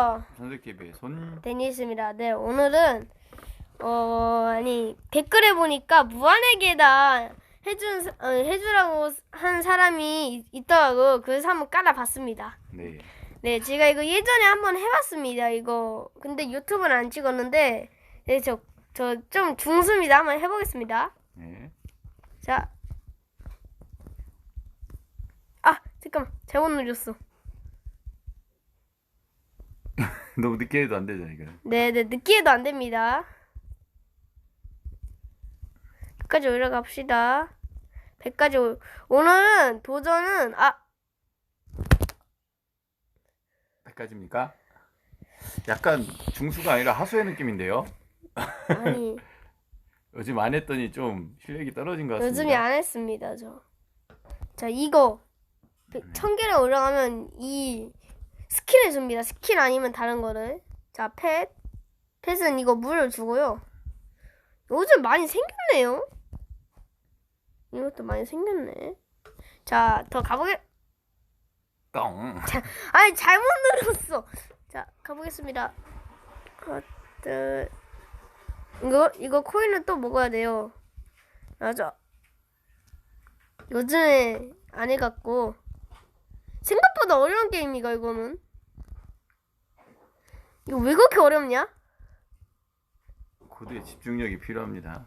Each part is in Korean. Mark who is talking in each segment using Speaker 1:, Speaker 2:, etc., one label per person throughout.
Speaker 1: 안녕하세요.
Speaker 2: 선생TV의 손
Speaker 1: 데니스입니다. 네, 오늘은 어 아니 댓글에 보니까 무한의 계단 해준 사- 어, 해주라고 한 사람이 있- 있더라고. 그래서 한번 깔아봤습니다.
Speaker 2: 네.
Speaker 1: 네, 제가 이거 예전에 한번 해봤습니다. 이거 근데 유튜브는 안 찍었는데 네, 저저 좀 중수입니다. 한번 해보겠습니다.
Speaker 2: 네.
Speaker 1: 자, 아 잠깐만 잘못 눌렸어.
Speaker 2: 너무 늦게 해도 안 되잖아 이거.
Speaker 1: 네, 네, 늦기에도 안 됩니다. 끝까지 올라갑시다. 100까지 올... 오늘은 도전은 아,
Speaker 2: 100까지입니까? 약간 중수가 아니라 하수의 느낌인데요.
Speaker 1: 아니,
Speaker 2: 요즘 안 했더니 좀 실력이 떨어진 것 같습니다.
Speaker 1: 요즘에 안 했습니다, 저. 자, 이거 천 개를 올라가면 이 스킬을 줍니다. 스킬 아니면 다른 거를. 자, 펫. 펫은 이거 물을 주고요. 요즘 많이 생겼네요. 이것도 많이 생겼네. 자, 더 가보게.
Speaker 2: 똥.
Speaker 1: 아니 잘못 눌렀어. 자 가보겠습니다. 하트 이거 이거 코인을 또 먹어야 돼요. 맞아. 요즘에 안 해갖고 생각보다 어려운 게임이가 이거는. 이거 왜 그렇게 어렵냐?
Speaker 2: 고도의 집중력이 필요합니다.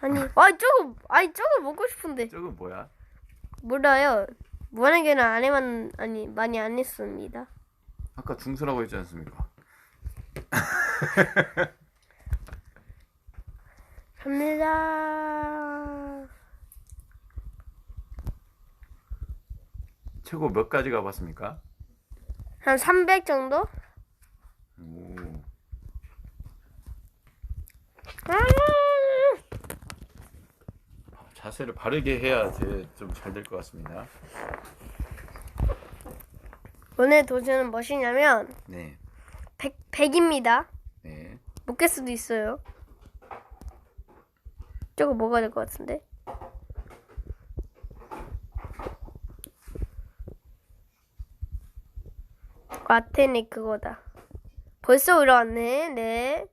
Speaker 1: 아니, 아니 저거, 아니 저거 먹고 싶은데
Speaker 2: 저거 뭐야?
Speaker 1: 몰라요. 무한하게는 안 해만 아니 많이 안 했습니다.
Speaker 2: 아까 중수라고 했지 않습니까?
Speaker 1: 갑니다.
Speaker 2: 최고 몇 가지 가봤습니까?
Speaker 1: 한 300 정도?
Speaker 2: 오.
Speaker 1: 아,
Speaker 2: 자세를 바르게 해야 좀 잘 될 것 같습니다.
Speaker 1: 오늘 도전은 무엇이냐면
Speaker 2: 네.
Speaker 1: 100, 100입니다.
Speaker 2: 네.
Speaker 1: 못 깰 수도 있어요. 저거 먹어야 될것 같은데. 아테네 그거다. 벌써 올라왔네. 네.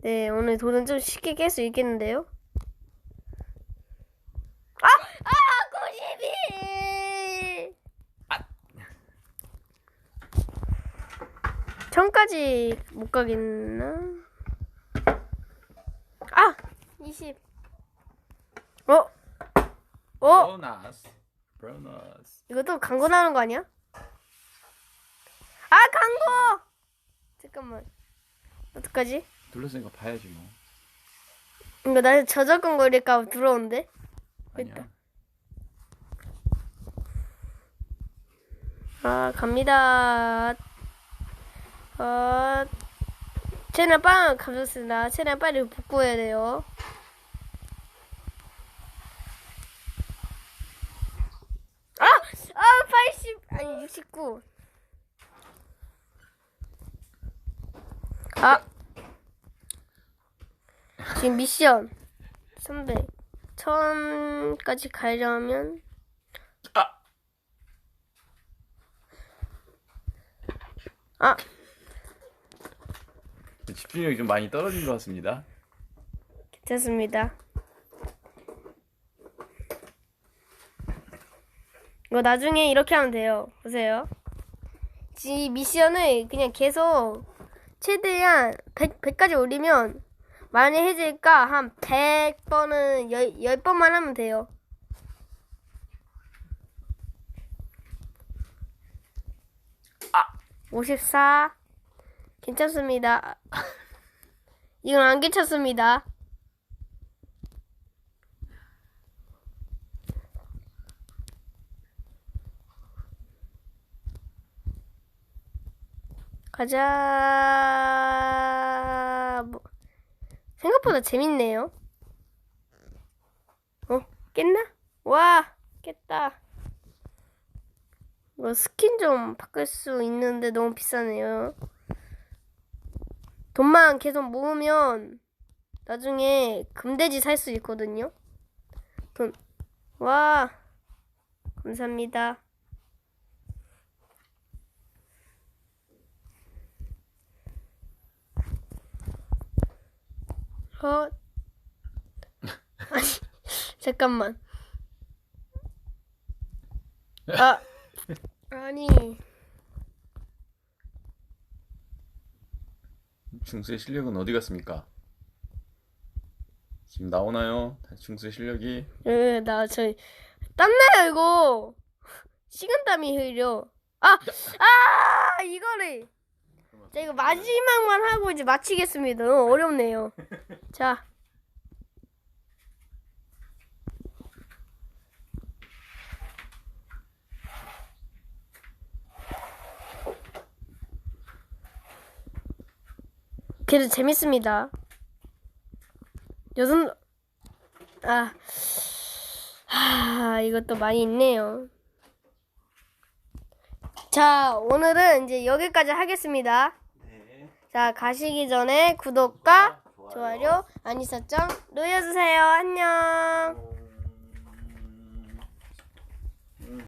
Speaker 1: 네, 오늘 도전 좀 쉽게 깰 수 있겠는데요? 아! 아! 92! 천까지 못 가겠나? 아! 20. 어? 어?
Speaker 2: 보너스. 보너스.
Speaker 1: 이것도 광고 나오는 거 아니야? 아, 광고! 잠깐만. 어떡하지?
Speaker 2: 눌렀으니까 봐야지 뭐.
Speaker 1: 이거 나 저작권 걸릴까 봐 두려운데?
Speaker 2: 아니야.
Speaker 1: 아, 갑니다. 어, 채널 빵 가졌습니다. 채널 빨리 복구해야 돼요. 아! 아, 80, 아니, 69. 아! 지금 미션 300. 1000까지 가려면
Speaker 2: 아!
Speaker 1: 아!
Speaker 2: 집중력이 좀 많이 떨어진 것 같습니다.
Speaker 1: 됐습니다. 이거 나중에 이렇게 하면 돼요. 보세요. 이 미션을 그냥 계속 최대한 100, 100까지 올리면 많이 해질까 한 100번은 10, 10번만 하면 돼요.
Speaker 2: 아!
Speaker 1: 54 괜찮습니다. 이건 안 괜찮습니다. 가자. 뭐, 생각보다 재밌네요. 어, 깼나? 와, 깼다. 이거 스킨 좀 바꿀 수 있는데 너무 비싸네요. 돈만 계속 모으면 나중에 금돼지 살 수 있거든요. 돈. 와, 감사합니다. 헛. 아니, 잠깐만. 아, 아니.
Speaker 2: 중수의 실력은 어디 갔습니까? 지금 나오나요? 중수의 실력이
Speaker 1: 에, 나, 저, 땀나요, 이거. 식은땀이 흐려. 아, 아, 이거를. 자, 이거 마지막만 하고 이제 마치겠습니다. 너무 어렵네요. 자. 그래도 재밌습니다. 여섯, 아, 하, 이것도 많이 있네요. 자, 오늘은 이제 여기까지 하겠습니다.
Speaker 2: 네.
Speaker 1: 자, 가시기 전에 구독과 좋아요, 알림 설정 눌러주세요. 안녕.